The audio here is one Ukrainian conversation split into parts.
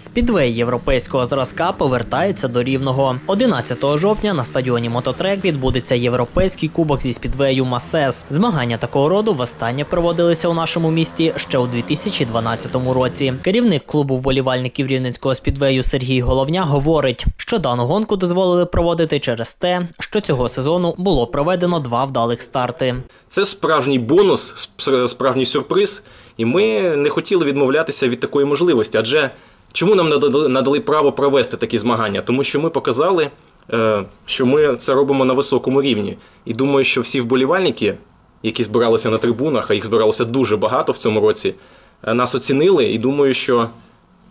Спідвей європейського зразка повертається до рівного. 11 жовтня на стадіоні Мототрек відбудеться європейський кубок зі спідвею Масес. Змагання такого роду востаннє проводилися у нашому місті ще у 2012 році. Керівник клубу вболівальників рівненського спідвею Сергій Головня говорить, що дану гонку дозволили проводити через те, що цього сезону було проведено два вдалих старти. Це справжній бонус, справжній сюрприз, і ми не хотіли відмовлятися від такої можливості. Адже чому нам надали, право провести такі змагання? Тому що ми показали, е, що ми це робимо на високому рівні. І думаю, що всі вболівальники, які збиралися на трибунах, а їх збиралося дуже багато в цьому році, е, нас оцінили і думаю, що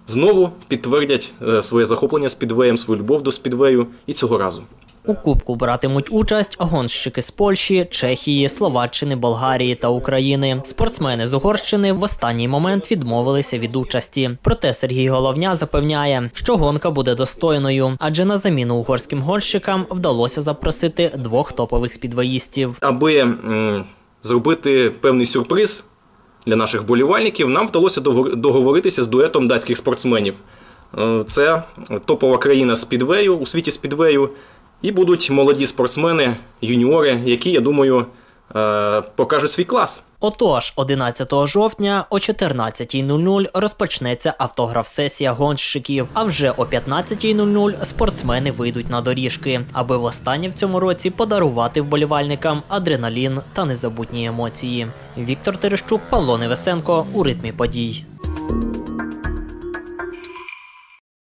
знову підтвердять е, своє захоплення спідвеєм, свою любов до спідвею і цього разу. У кубку братимуть участь гонщики з Польщі, Чехії, Словаччини, Болгарії та України. Спортсмени з Угорщини в останній момент відмовилися від участі. Проте Сергій Головня запевняє, що гонка буде достойною, адже на заміну угорським гонщикам вдалося запросити двох топових спідвоїстів. Аби зробити певний сюрприз для наших болівальників, нам вдалося договоритися з дуетом датських спортсменів. Е, Це топова країна спідвею у світі спідвею. І будуть молоді спортсмени, юніори, які, я думаю, е, покажуть свій клас. Отож, 11 жовтня о 14.00 розпочнеться автограф-сесія гонщиків. А вже о 15.00 спортсмени вийдуть на доріжки, аби востаннє в цьому році подарувати вболівальникам адреналін та незабутні емоції. Віктор Терещук, Павло Невесенко у ритмі подій.